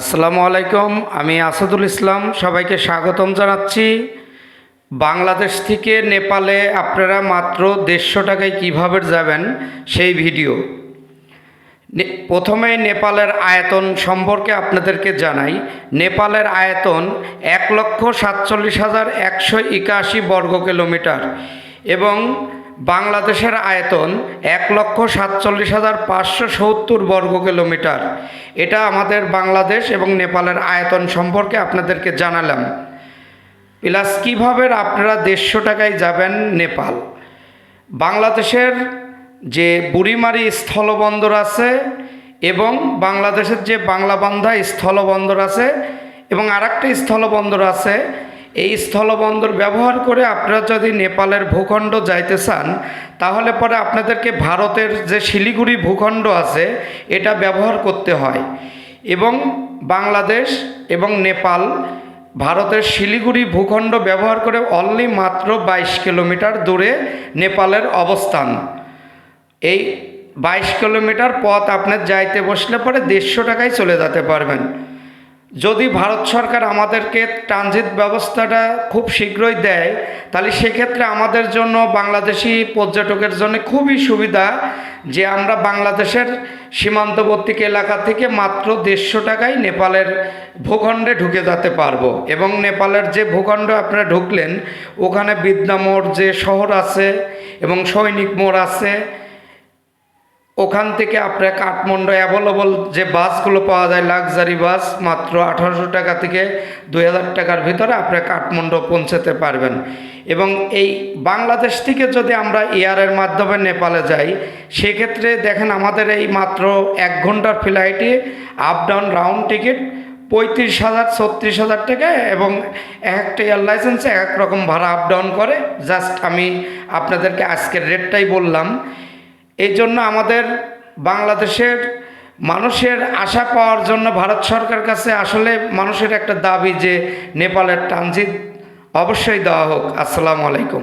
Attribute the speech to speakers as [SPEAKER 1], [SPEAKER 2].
[SPEAKER 1] আসসালামু আলাইকুম, আমি আসাদুল ইসলাম, সবাইকে স্বাগতম জানাচ্ছি। বাংলাদেশ থেকে নেপালে আপনারা মাত্র দেড়শো টাকায় কীভাবে যাবেন সেই ভিডিও। প্রথমে নেপালের আয়তন সম্পর্কে আপনাদেরকে জানাই। নেপালের আয়তন এক লক্ষ সাতচল্লিশ হাজার একশো একাশি বর্গ কিলোমিটার এবং বাংলাদেশের আয়তন এক লক্ষ সাতচল্লিশ হাজার পাঁচশো সত্তর বর্গ কিলোমিটার। এটা আমাদের বাংলাদেশ এবং নেপালের আয়তন সম্পর্কে আপনাদেরকে জানালাম। প্লাস কীভাবে আপনারা দেড়শো টাকায় যাবেন নেপাল? বাংলাদেশের যে বুড়িমারি স্থলবন্দর আছে এবং বাংলাদেশের যে বাংলাবান্ধা স্থলবন্দর আছে এবং আরেকটা স্থলবন্দর আছে এই স্থলবন্দর ব্যবহার করে আপনারা যদি নেপালের ভূখণ্ড যাইতে চান, তাহলে পরে আপনাদেরকে ভারতের যে শিলিগুড়ি ভূখণ্ড আছে, এটা ব্যবহার করতে হয়। এবং বাংলাদেশ এবং নেপাল ভারতের শিলিগুড়ি ভূখণ্ড ব্যবহার করে অনলি মাত্র বাইশ কিলোমিটার দূরে নেপালের অবস্থান। এই বাইশ কিলোমিটার পথ আপনার যাইতে বসলে পরে দেড়শো টাকায় চলে যেতে পারবেন। যদি ভারত সরকার আমাদেরকে ট্রানজিট ব্যবস্থাটা খুব শীঘ্রই দেয়, তাহলে সেক্ষেত্রে আমাদের জন্য বাংলাদেশি পর্যটকের জন্য খুবই সুবিধা যে আমরা বাংলাদেশের সীমান্তবর্তী এলাকা থেকে মাত্র দেড়শো টাকায় নেপালের ভূখণ্ডে ঢুকে যেতে পারব। এবং নেপালের যে ভূখণ্ড আপনারা ঢুকলেন, ওখানে বিদ্যামোড় যে শহর আছে এবং সৈনিক মোড় আছে ওখান থেকে আপনার কাঠমান্ডু অ্যাভেলেবল যে বাসগুলো পাওয়া যায় লাক্সারি বাস, মাত্র আঠারোশো টাকা থেকে দুই হাজার টাকার ভিতরে আপনার কাঠমান্ডু পৌঁছাতে পারবেন। এবং এই বাংলাদেশ থেকে যদি আমরা এয়ারের মাধ্যমে নেপালে যাই, সেক্ষেত্রে দেখেন আমাদের এই মাত্র এক ঘণ্টার ফ্লাইটে আপ ডাউন রাউন্ড টিকিট পঁয়ত্রিশ হাজার, ছত্রিশ হাজার টাকা এবং এক একটা এয়ার লাইসেন্সে এক এক রকম ভাড়া আপ ডাউন করে। জাস্ট আমি আপনাদেরকে আজকের রেটটাই বললাম। এই জন্য আমাদের বাংলাদেশের মানুষের আশা পাওয়ার জন্য ভারত সরকার কাছে আসলে মানুষের একটা দাবি যে নেপালের ট্রানজিট অবশ্যই দেওয়া হোক। আসসালামু আলাইকুম।